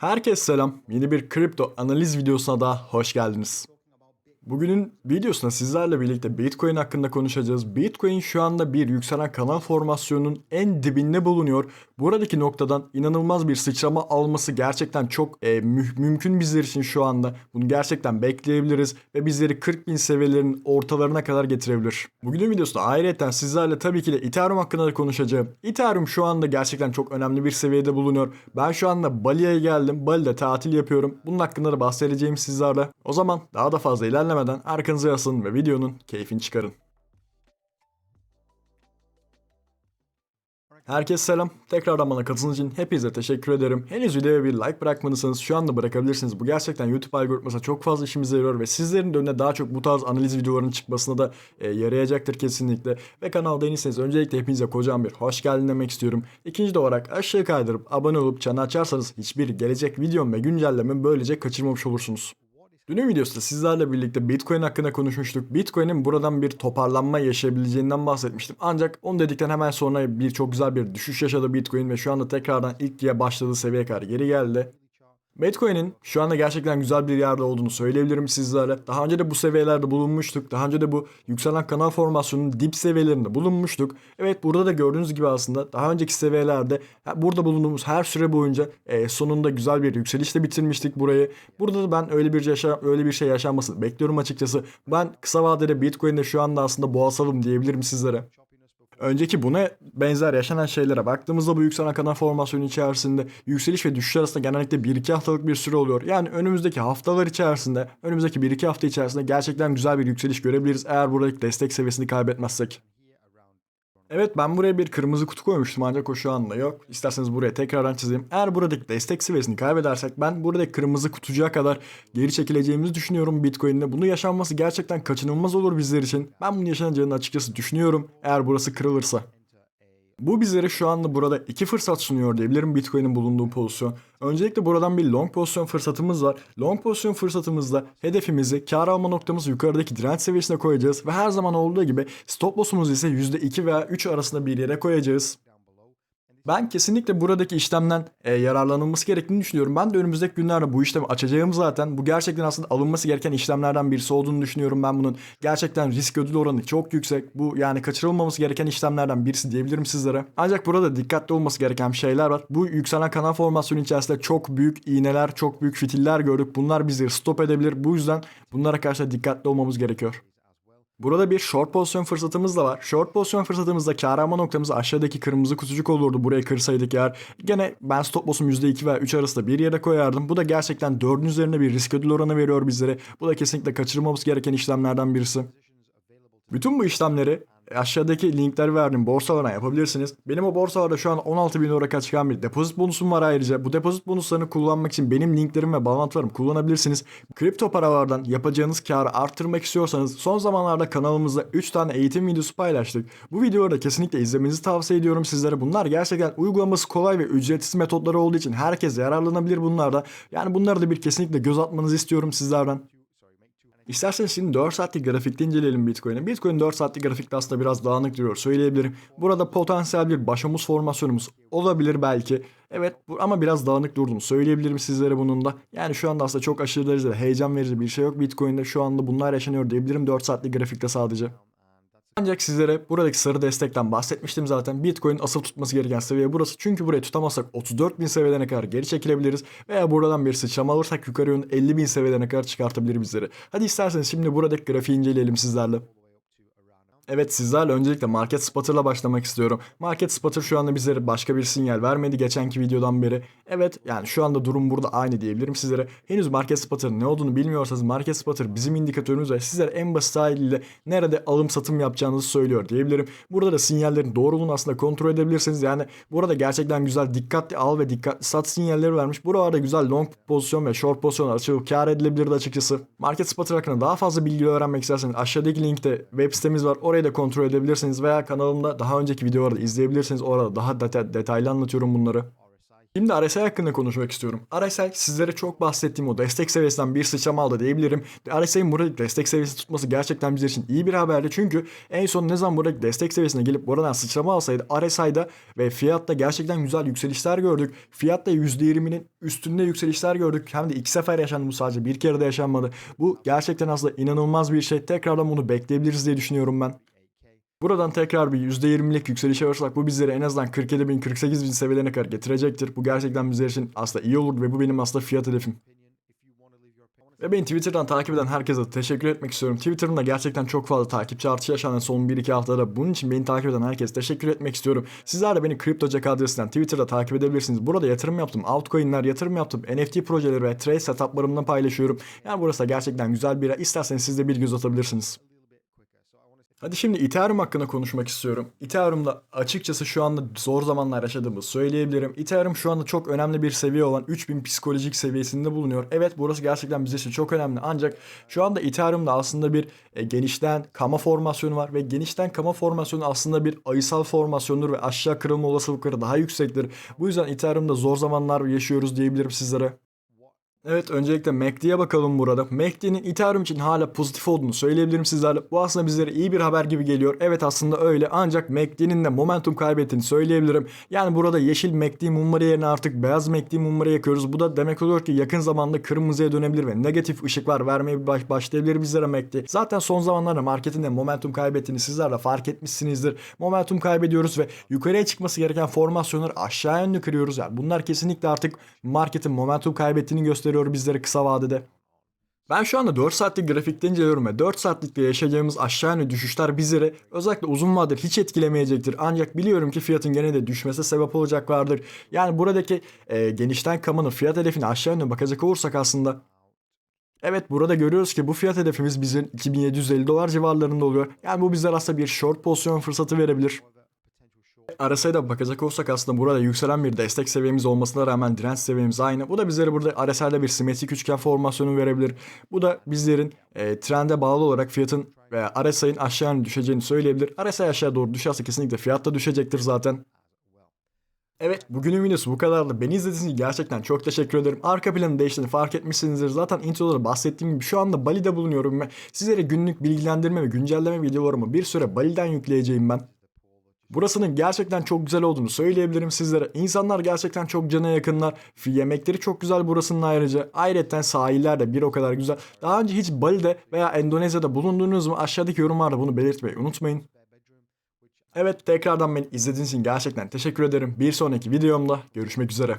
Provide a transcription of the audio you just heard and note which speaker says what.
Speaker 1: Herkese selam. Yeni bir kripto analiz videosuna daha hoş geldiniz. Bugünün videosunda sizlerle birlikte Bitcoin hakkında konuşacağız. Bitcoin şu anda bir yükselen kanal formasyonunun en dibinde bulunuyor. Buradaki noktadan inanılmaz bir sıçrama alması gerçekten çok e, mü- mümkün bizler için şu anda. Bunu gerçekten bekleyebiliriz ve bizleri 40 bin seviyelerinin ortalarına kadar getirebilir. Bugünün videosunda ayrıca sizlerle tabii ki de Ethereum hakkında da konuşacağım. Ethereum şu anda gerçekten çok önemli bir seviyede bulunuyor. Ben şu anda Bali'ye geldim. Bali'de tatil yapıyorum. Bunun hakkında da bahsedeceğim sizlerle. O zaman daha da fazla ilerlemeden arkanıza yaslanın ve videonun keyfini çıkarın. Herkese selam. Tekrardan bana katıldığınız için hepinize teşekkür ederim. Henüz videoya bir like bırakmadıysanız şu anda bırakabilirsiniz. Bu gerçekten YouTube algoritmasına çok fazla işimize yarıyor ve sizlerin de önüne daha çok bu tarz analiz videolarının çıkmasına da e, yarayacaktır kesinlikle. Ve kanalda yeniyseniz öncelikle hepinize kocaman bir hoş geldin demek istiyorum. İkinci de olarak aşağı kaydırıp abone olup çanı açarsanız hiçbir gelecek videom ve güncellememi böylece kaçırmamış olursunuz. Dünün videosunda sizlerle birlikte Bitcoin hakkında konuşmuştuk. Bitcoin'in buradan bir toparlanma yaşayabileceğinden bahsetmiştim. Ancak onu dedikten hemen sonra bir çok güzel bir düşüş yaşadı Bitcoin ve şu anda tekrardan ilk diye başladığı seviyeye kadar geri geldi. Bitcoin'in şu anda gerçekten güzel bir yerde olduğunu söyleyebilirim sizlere. Daha önce de bu seviyelerde bulunmuştuk. Daha önce de bu yükselen kanal formasyonunun dip seviyelerinde bulunmuştuk. Evet burada da gördüğünüz gibi aslında daha önceki seviyelerde burada bulunduğumuz her süre boyunca e, sonunda güzel bir yükselişle bitirmiştik burayı. Burada da ben öyle bir yaşa öyle bir şey yaşanmasını bekliyorum açıkçası. Ben kısa vadede Bitcoin'de şu anda aslında boğasalım diyebilirim sizlere. Önceki buna benzer yaşanan şeylere baktığımızda bu yükselen kanal formasyonu içerisinde yükseliş ve düşüş arasında genellikle 1-2 haftalık bir süre oluyor. Yani önümüzdeki haftalar içerisinde, önümüzdeki 1-2 hafta içerisinde gerçekten güzel bir yükseliş görebiliriz eğer buradaki destek seviyesini kaybetmezsek. Evet ben buraya bir kırmızı kutu koymuştum ancak o şu anda yok. İsterseniz buraya tekrardan çizeyim. Eğer buradaki destek seviyesini kaybedersek ben buradaki kırmızı kutucuğa kadar geri çekileceğimizi düşünüyorum Bitcoin'de. Bunu yaşanması gerçekten kaçınılmaz olur bizler için. Ben bunu yaşanacağını açıkçası düşünüyorum eğer burası kırılırsa. Bu bizlere şu anda burada iki fırsat sunuyor diyebilirim Bitcoin'in bulunduğu pozisyon. Öncelikle buradan bir long pozisyon fırsatımız var. Long pozisyon fırsatımızda hedefimizi kar alma noktamızı yukarıdaki direnç seviyesine koyacağız ve her zaman olduğu gibi stop loss'umuzu ise %2 veya 3 arasında bir yere koyacağız. Ben kesinlikle buradaki işlemden e, yararlanılması gerektiğini düşünüyorum. Ben de önümüzdeki günlerde bu işlemi açacağım zaten. Bu gerçekten aslında alınması gereken işlemlerden birisi olduğunu düşünüyorum ben bunun. Gerçekten risk ödül oranı çok yüksek. Bu yani kaçırılmaması gereken işlemlerden birisi diyebilirim sizlere. Ancak burada dikkatli olması gereken şeyler var. Bu yükselen kanal formasyonu içerisinde çok büyük iğneler, çok büyük fitiller gördük. Bunlar bizi stop edebilir. Bu yüzden bunlara karşı dikkatli olmamız gerekiyor. Burada bir short pozisyon fırsatımız da var. Short pozisyon fırsatımızda kar alma noktamız aşağıdaki kırmızı kutucuk olurdu. Buraya kırsaydık eğer. Gene ben stop loss'um %2 veya 3 arasında bir yere koyardım. Bu da gerçekten 4'ün üzerinde bir risk ödül oranı veriyor bizlere. Bu da kesinlikle kaçırmamamız gereken işlemlerden birisi. Bütün bu işlemleri aşağıdaki linkler verdiğim borsalardan yapabilirsiniz. Benim o borsalarda şu an 16 bin euro çıkan bir depozit bonusum var ayrıca. Bu depozit bonuslarını kullanmak için benim linklerim ve bağlantılarımı kullanabilirsiniz. Kripto paralardan yapacağınız karı arttırmak istiyorsanız son zamanlarda kanalımızda 3 tane eğitim videosu paylaştık. Bu videoları da kesinlikle izlemenizi tavsiye ediyorum sizlere. Bunlar gerçekten uygulaması kolay ve ücretsiz metotları olduğu için herkes yararlanabilir bunlarda. Yani bunları da bir kesinlikle göz atmanızı istiyorum sizlerden. İsterseniz şimdi 4 saatlik grafikte inceleyelim Bitcoin'i. Bitcoin 4 saatlik grafikte aslında biraz dağınık duruyor söyleyebilirim. Burada potansiyel bir başomuz formasyonumuz olabilir belki. Evet ama biraz dağınık durduğunu söyleyebilirim sizlere bunun da. Yani şu anda aslında çok aşırı derecede heyecan verici bir şey yok Bitcoin'de. Şu anda bunlar yaşanıyor diyebilirim 4 saatlik grafikte sadece. Ancak sizlere buradaki sarı destekten bahsetmiştim zaten. Bitcoin asıl tutması gereken seviye burası. Çünkü burayı tutamazsak 34 bin seviyelerine kadar geri çekilebiliriz. Veya buradan bir sıçrama alırsak yukarı yönlü 50 bin seviyelerine kadar çıkartabilir bizleri. Hadi isterseniz şimdi buradaki grafiği inceleyelim sizlerle. Evet sizlerle öncelikle Market Spotter'la başlamak istiyorum. Market Spotter şu anda bizlere başka bir sinyal vermedi geçenki videodan beri. Evet yani şu anda durum burada aynı diyebilirim sizlere. Henüz Market Spotter'ın ne olduğunu bilmiyorsanız Market Spotter bizim indikatörümüz ve sizlere en basit haliyle nerede alım satım yapacağınızı söylüyor diyebilirim. Burada da sinyallerin doğruluğunu aslında kontrol edebilirsiniz. Yani burada gerçekten güzel dikkatli al ve dikkatli sat sinyalleri vermiş. Buralarda güzel long pozisyon ve short pozisyon açılıp kar edilebilirdi açıkçası. Market Spotter hakkında daha fazla bilgi öğrenmek isterseniz aşağıdaki linkte web sitemiz var. Orayı da kontrol edebilirsiniz veya kanalımda daha önceki videoları da izleyebilirsiniz. Orada daha deta- detaylı anlatıyorum bunları. Şimdi RSI hakkında konuşmak istiyorum. RSI sizlere çok bahsettiğim o destek seviyesinden bir sıçrama aldı diyebilirim. RSI'nin buradaki destek seviyesi tutması gerçekten bizler için iyi bir haberdi. Çünkü en son ne zaman buradaki destek seviyesine gelip buradan sıçrama alsaydı RSI'da ve fiyatta gerçekten güzel yükselişler gördük. Fiyatta %20'nin üstünde yükselişler gördük. Hem de iki sefer yaşandı bu sadece bir kere de yaşanmadı. Bu gerçekten aslında inanılmaz bir şey. Tekrardan bunu bekleyebiliriz diye düşünüyorum ben. Buradan tekrar bir %20'lik yükseliş alırsak bu bizleri en azından 47 bin 48 bin seviyelerine kadar getirecektir. Bu gerçekten bizler için aslında iyi olur ve bu benim aslında fiyat hedefim. Ve beni Twitter'dan takip eden herkese teşekkür etmek istiyorum. Twitter'ımda gerçekten çok fazla takipçi artışı yaşanan son 1-2 haftada. Bunun için beni takip eden herkese teşekkür etmek istiyorum. Sizler de beni CryptoJack adresinden Twitter'da takip edebilirsiniz. Burada yatırım yaptım. Altcoin'ler yatırım yaptım. NFT projeleri ve trade setup'larımdan paylaşıyorum. Yani burası da gerçekten güzel bir yer. İsterseniz siz de bir göz atabilirsiniz. Hadi şimdi Ethereum hakkında konuşmak istiyorum. Ethereum'da açıkçası şu anda zor zamanlar yaşadığımızı söyleyebilirim. Ethereum şu anda çok önemli bir seviye olan 3000 psikolojik seviyesinde bulunuyor. Evet burası gerçekten bizim için çok önemli. Ancak şu anda Ethereum'da aslında bir e, genişten kama formasyonu var ve genişten kama formasyonu aslında bir ayısal formasyondur ve aşağı kırılma olasılıkları daha yüksektir. Bu yüzden Ethereum'da zor zamanlar yaşıyoruz diyebilirim sizlere. Evet öncelikle MACD'ye bakalım burada. MACD'nin Ethereum için hala pozitif olduğunu söyleyebilirim sizlerle. Bu aslında bizlere iyi bir haber gibi geliyor. Evet aslında öyle ancak MACD'nin de momentum kaybettiğini söyleyebilirim. Yani burada yeşil MACD mumları yerine artık beyaz MACD mumları yakıyoruz. Bu da demek oluyor ki yakın zamanda kırmızıya dönebilir ve negatif ışıklar vermeye baş başlayabilir bizlere MACD. Zaten son zamanlarda marketin de momentum kaybettiğini sizler de fark etmişsinizdir. Momentum kaybediyoruz ve yukarıya çıkması gereken formasyonları aşağı yönlü kırıyoruz. Yani bunlar kesinlikle artık marketin momentum kaybettiğini gösteriyor bizlere kısa vadede. Ben şu anda 4 saatlik grafikte inceliyorum ve 4 saatlikte yaşayacağımız aşağı yönlü düşüşler bizleri özellikle uzun vadede hiç etkilemeyecektir. Ancak biliyorum ki fiyatın gene de düşmesi sebep olacaklardır. Yani buradaki e, genişten kamanın fiyat hedefine aşağı yönlü bakacak olursak aslında Evet burada görüyoruz ki bu fiyat hedefimiz bizim 2750 dolar civarlarında oluyor. Yani bu bizlere aslında bir short pozisyon fırsatı verebilir. RSI'ye de bakacak olsak aslında burada yükselen bir destek seviyemiz olmasına rağmen direnç seviyemiz aynı. Bu da bizlere burada RSI'de bir simetrik üçgen formasyonu verebilir. Bu da bizlerin e, trende bağlı olarak fiyatın veya RSI'nin aşağı düşeceğini söyleyebilir. RSI aşağı doğru düşerse kesinlikle fiyat da düşecektir zaten. Evet bugünün videosu bu kadardı. Beni izlediğiniz için gerçekten çok teşekkür ederim. Arka planı değiştiğini fark etmişsinizdir. Zaten introda bahsettiğim gibi şu anda Bali'de bulunuyorum ve sizlere günlük bilgilendirme ve güncelleme videolarımı bir süre Bali'den yükleyeceğim ben. Burasının gerçekten çok güzel olduğunu söyleyebilirim sizlere. İnsanlar gerçekten çok cana yakınlar. Yemekleri çok güzel burasının ayrıca. Ayrıca sahiller de bir o kadar güzel. Daha önce hiç Bali'de veya Endonezya'da bulundunuz mu? Aşağıdaki yorumlarda bunu belirtmeyi unutmayın. Evet tekrardan beni izlediğiniz için gerçekten teşekkür ederim. Bir sonraki videomda görüşmek üzere.